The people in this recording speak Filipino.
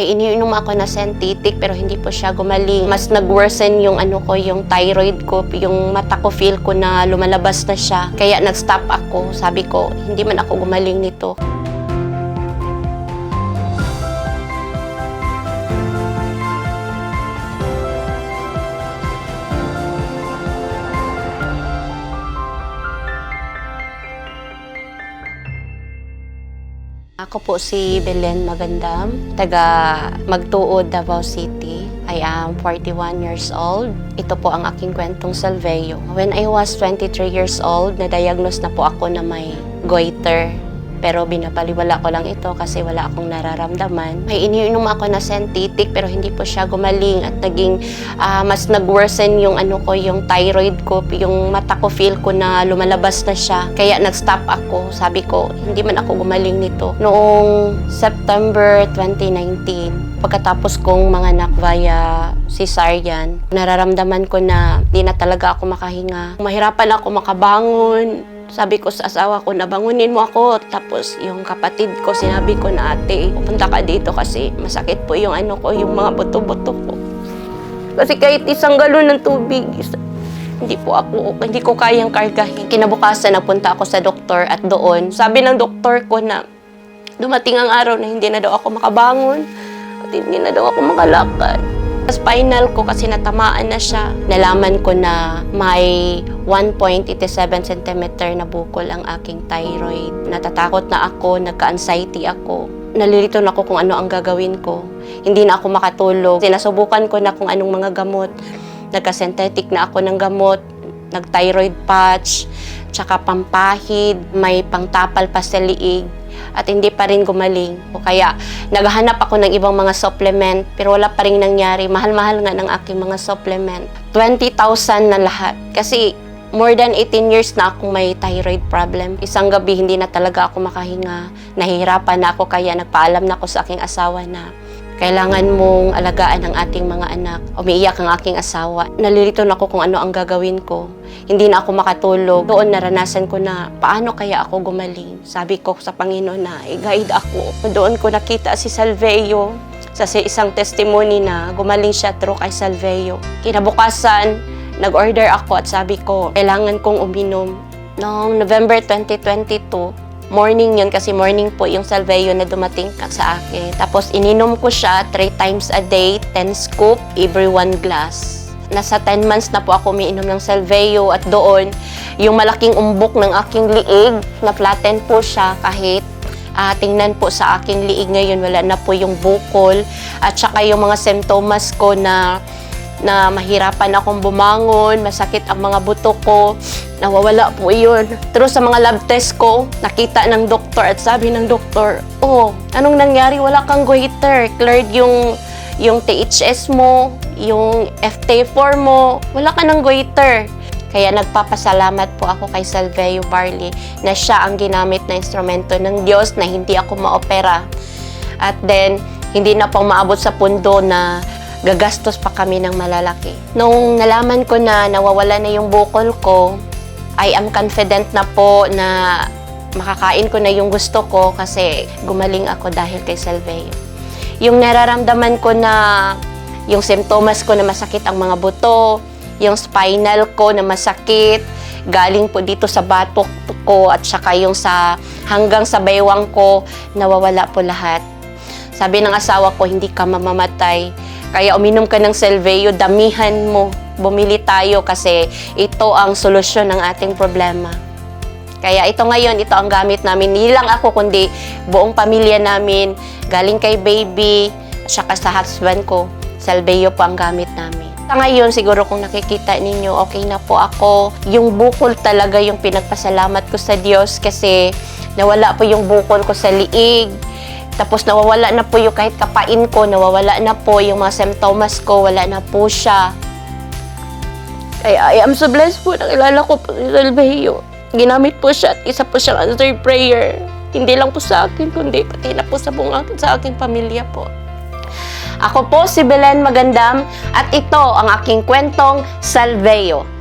May iniinom ako na synthetic pero hindi po siya gumaling. Mas nag-worsen yung ano ko, yung thyroid ko, yung mata ko feel ko na lumalabas na siya. Kaya nag-stop ako. Sabi ko, hindi man ako gumaling nito. Ako po si Belen Magandam, taga Magtuod, Davao City. I am 41 years old. Ito po ang aking kwentong Salveyo. When I was 23 years old, na-diagnose na po ako na may goiter. Pero binabaliwala ko lang ito kasi wala akong nararamdaman. May iniinom ako na synthetic pero hindi po siya gumaling at naging ah, mas nag-worsen yung ano ko, yung thyroid ko, yung mata ko feel ko na lumalabas na siya. Kaya nag-stop ako. Sabi ko, hindi man ako gumaling nito. Noong September 2019, pagkatapos kong manganak via cesarean, nararamdaman ko na di na talaga ako makahinga. Mahirapan ako makabangon. Sabi ko sa asawa ko, nabangunin mo ako. Tapos yung kapatid ko, sinabi ko na ate, pupunta ka dito kasi masakit po yung ano ko, yung mga buto-buto ko. Kasi kahit isang galon ng tubig, hindi po ako, hindi ko kayang kargahin. Kinabukasan, napunta ako sa doktor at doon, sabi ng doktor ko na dumating ang araw na hindi na daw ako makabangon at hindi na daw ako makalakad. Sa spinal ko kasi natamaan na siya. Nalaman ko na may 1.87 cm na bukol ang aking thyroid. Natatakot na ako, nagka-anxiety ako. Nalilito na ako kung ano ang gagawin ko. Hindi na ako makatulog. Sinasubukan ko na kung anong mga gamot. Nagka-synthetic na ako ng gamot. Nag-thyroid patch, tsaka pampahid, may pangtapal pa sa liig at hindi pa rin gumaling. O Kaya naghahanap ako ng ibang mga supplement pero wala pa rin nangyari. Mahal-mahal nga ng aking mga supplement. 20,000 na lahat. Kasi more than 18 years na akong may thyroid problem. Isang gabi hindi na talaga ako makahinga. Nahihirapan na ako kaya nagpaalam na ako sa aking asawa na kailangan mong alagaan ang ating mga anak. Umiiyak ang aking asawa. Nalilito na ako kung ano ang gagawin ko. Hindi na ako makatulog. Doon naranasan ko na paano kaya ako gumaling. Sabi ko sa Panginoon na i-guide ako. Doon ko nakita si Salveo sa isang testimony na gumaling siya through kay Salveo. Kinabukasan, nag-order ako at sabi ko, kailangan kong uminom. Noong November 2022, morning yun kasi morning po yung Salveo na dumating sa akin. Tapos ininom ko siya 3 times a day, 10 scoop, every 1 glass. Nasa 10 months na po ako umiinom ng Salveo at doon, yung malaking umbok ng aking liig, na flatten po siya kahit Ah, tingnan po sa aking liig ngayon, wala na po yung bukol at saka yung mga symptoms ko na na mahirapan akong bumangon, masakit ang mga buto ko, nawawala po yun. Pero sa mga lab test ko, nakita ng doktor at sabi ng doktor, oh, anong nangyari? Wala kang goiter. Cleared yung, yung THS mo, yung FT4 mo, wala ka ng goiter. Kaya nagpapasalamat po ako kay Salveo Barley na siya ang ginamit na instrumento ng Diyos na hindi ako maopera. At then, hindi na pong maabot sa pundo na gagastos pa kami ng malalaki. Nung nalaman ko na nawawala na yung bukol ko, I am confident na po na makakain ko na yung gusto ko kasi gumaling ako dahil kay Salveo. Yung nararamdaman ko na yung simptomas ko na masakit ang mga buto, yung spinal ko na masakit, galing po dito sa batok ko at saka yung sa hanggang sa baywang ko, nawawala po lahat. Sabi ng asawa ko, hindi ka mamamatay. Kaya uminom ka ng Selveo, damihan mo. Bumili tayo kasi ito ang solusyon ng ating problema. Kaya ito ngayon, ito ang gamit namin. Hindi lang ako, kundi buong pamilya namin. Galing kay baby, saka sa husband ko. Salveo po ang gamit namin. Sa ngayon, siguro kung nakikita ninyo, okay na po ako. Yung bukol talaga yung pinagpasalamat ko sa Diyos kasi nawala po yung bukol ko sa liig. Tapos nawawala na po yung kahit kapain ko, nawawala na po yung mga symptoms ko, wala na po siya. Kaya I am so blessed po, nakilala ko po si Salveo. Ginamit po siya at isa po siyang answered prayer. Hindi lang po sa akin, kundi pati na po sa buong akin, sa aking pamilya po. Ako po si Belen Magandam at ito ang aking kwentong Salveo.